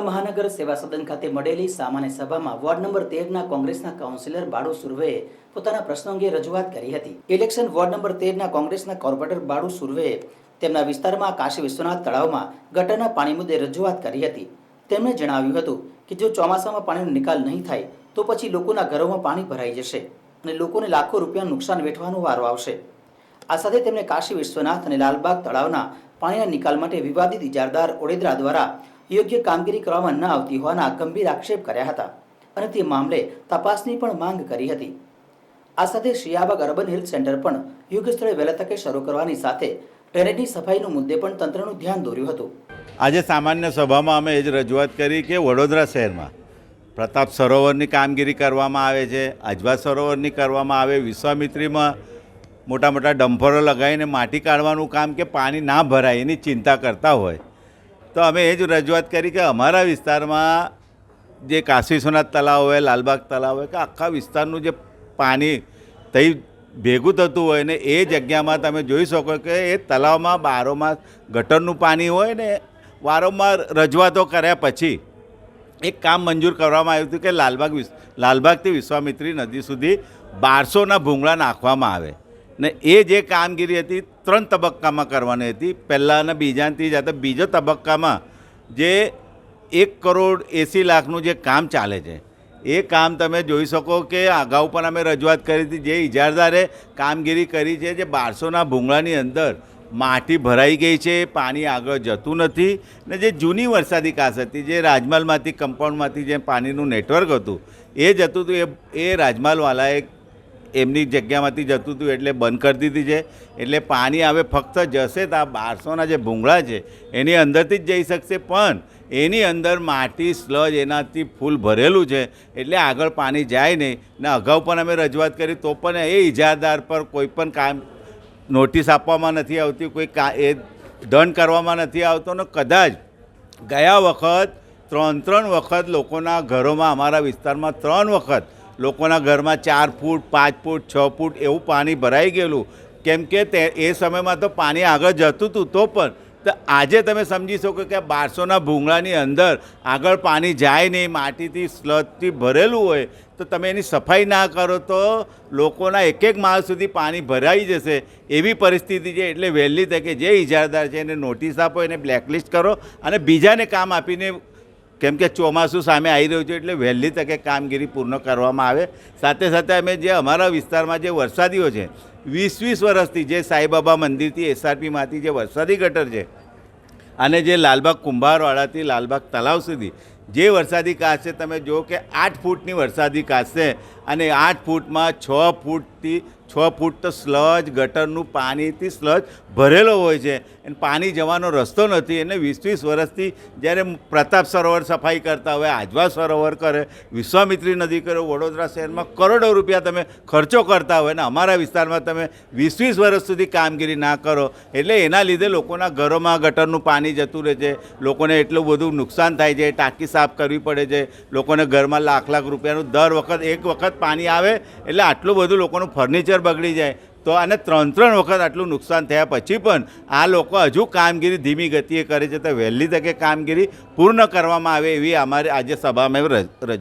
વડોદરા મહાનગર સેવા સદન ખાતે મળેલી સામાન્ય સભામાં વોર્ડ નંબર તેરના કોંગ્રેસના કાઉન્સિલર બાળુ સુર્વેએ પોતાના પ્રશ્નો અંગે રજૂઆત કરી હતી. ઇલેક્શન વોર્ડ નંબર તેરના કોંગ્રેસના કોર્પોરેટર બાળુ સુર્વેએ તેમના વિસ્તારમાં કાશી વિશ્વનાથ તળાવમાં ગટરના પાણી મુદ્દે રજૂઆત કરી હતી. તેમણે જણાવ્યું હતું કે જો ચોમાસામાં પાણીનો નિકાલ નહીં થાય, તો પછી લોકોના ઘરોમાં પાણી ભરાઈ જશે અને લોકોને લાખો રૂપિયાનું નુકસાન વેઠવાનો વારો આવશે. આ સાથે તેમણે કાશી વિશ્વનાથ અને લાલબાગ તળાવના પાણીના નિકાલ માટે વિવાદિત ઇજારદાર ઓડેદરા દ્વારા યોગ્ય કામગીરી કરવામાં ન આવતી હોવાના ગંભીર આક્ષેપ કર્યા હતા અને તે મામલે તપાસની પણ માંગ કરી હતી. આ સાથે શિયાબાગ અર્બન હેલ્થ સેન્ટર પણ યોગ્ય સ્થળે વહેલા તકે શરૂ કરવાની સાથે ડ્રેનેજની સફાઈનો મુદ્દે પણ તંત્રનું ધ્યાન દોર્યું હતું. આજે સામાન્ય સભામાં અમે એ જ રજૂઆત કરી કે વડોદરા શહેરમાં પ્રતાપ સરોવરની કામગીરી કરવામાં આવે છે અજવા સરોવરની કરવામાં આવે, વિશ્વામિત્રીમાં મોટા મોટા ડમ્ફરો લગાવીને માટી કાઢવાનું કામ કે પાણી ના ભરાય એની ચિંતા કરતા હોય. તો અમે એ જ રજૂઆત કરી કે અમારા વિસ્તારમાં જે કાશી વિશ્વનાથ તળાવ હોય, લાલબાગ તળાવ હોય, કે આખા વિસ્તારનું જે પાણી તઈ ભેગું થતું હોય ને એ જગ્યામાં તમે જોઈ શકો કે એ તળાવમાં બારોમાં ગટરનું પાણી હોય ને વારંવાર રજૂઆતો કર્યા પછી એક કામ મંજૂર કરવામાં આવ્યું હતું કે લાલબાગ લાલબાગથી વિશ્વામિત્રી નદી સુધી બારસોના ભૂંગળા નાખવામાં આવે. ને એ જે કામગીરી હતી, ત્રણ તબક્કામાં કરવાની હતી. પહેલાં અને બીજા ત્રીજા, તો બીજો તબક્કામાં જે એક કરોડ એંસી લાખનું જે કામ ચાલે છે, એ કામ તમે જોઈ શકો કે અગાઉ પણ અમે રજૂઆત કરી હતી, જે ઇજારદારે કામગીરી કરી છે જે બારસોના ભૂંગળાની અંદર માટી ભરાઈ ગઈ છે, પાણી આગળ જતું નથી ને જે જૂની વરસાદી કાસ હતી, જે રાજમહલમાંથી, કમ્પાઉન્ડમાંથી જે પાણીનું નેટવર્ક હતું, એ જતું હતું, એ એ રાજમહલવાલાએ એમની જગ્યામાંથી જતું હતું એટલે બંધ કરી દીધી છે. એટલે પાણી હવે ફક્ત જશે તો આ બારસોના જે ભૂંગળા છે, એની અંદરથી જ જઈ શકશે. પણ એની અંદર માટી, સ્લજ એનાથી ફૂલ ભરેલું છે, એટલે આગળ પાણી જાય નહીં. ને અગાઉ પણ અમે રજૂઆત કરી, તો પણ એ ઇજાદાર પર કોઈ પણ કામ નોટિસ આપવામાં નથી આવતી, કોઈ કા, એ દંડ કરવામાં નથી આવતો. ને કદાચ ગયા વખત ત્રણ ત્રણ વખત લોકોના ઘરોમાં, અમારા વિસ્તારમાં ત્રણ વખત લોકોના ઘરમાં ચાર ફૂટ, પાંચ ફૂટ, છ ફૂટ એવું પાણી ભરાઈ ગયેલું. કેમ કે તે, એ સમયમાં તો પાણી આગળ જતું હતું તો પણ. તો આજે તમે સમજી શકો કે બારસોના ભૂંગળાની અંદર આગળ પાણી જાય નહીં, માટીથી સ્લજથી ભરેલું હોય, તો તમે એની સફાઈ ના કરો તો લોકોના એક એક માળ સુધી પાણી ભરાઈ જશે. એવી પરિસ્થિતિ છે, એટલે વહેલી તકે જે ઇજારદાર છે એને નોટિસ આપો, એને બ્લેકલિસ્ટ કરો અને બીજાને કામ આપીને કેમ કે ચોમાસું સામે આવી રહ્યું છે એટલે વહેલી તકે કામગીરી પૂર્ણ કરવામાં આવે. સાથે સાથે અમે જે અમારા વિસ્તારમાં જે વરસાદીઓ છે વીસ વીસ વર્ષથી જે સાંઈબાબા મંદિરથી એસઆરપીમાંથી જે વરસાદી ગટર છે અને જે લાલબાગ કુંભારવાડાથી લાલબાગ તલાવ સુધી જે વરસાદી કાચ છે, તમે જુઓ કે આઠ ફૂટની વરસાદી કાચ છે અને આઠ ફૂટમાં છ ફૂટથી છ ફૂટ તો સ્લજ, ગટરનું પાણીથી સ્લજ ભરેલો હોય છે. અને પાણી જવાનો રસ્તો નથી. એને વીસ વીસ વર્ષથી જ્યારે પ્રતાપ સરોવર સફાઈ કરતા હોય, આજવા સરોવર કરે, વિશ્વામિત્રી નદી કરે, વડોદરા શહેરમાં કરોડો રૂપિયા તમે ખર્ચો કરતા હોય ને અમારા વિસ્તારમાં તમે વીસ વીસ વર્ષ સુધી કામગીરી ના કરો. એટલે એના લીધે લોકોના ઘરોમાં ગટરનું પાણી જતું રહે છે. લોકોને એટલું બધું નુકસાન થાય છે. ટાંકી સાફ કરવી પડે છે. લોકોને ઘરમાં લાખ લાખ રૂપિયાનું દર વખત, એક વખત પાણી આવે, એટલે આટલું બધું લોકોનું ફર્નિચર બગડી જાય. તો આને ત્રણ ત્રણ વખત આટલું નુકસાન થયા પછી પણ આ લોકો હજુ કામગીરી ધીમી ગતિએ કરે છે. તો વહેલી તકે કામગીરી પૂર્ણ કરવામાં આવે એવી અમારી આજે સભામાં રજૂ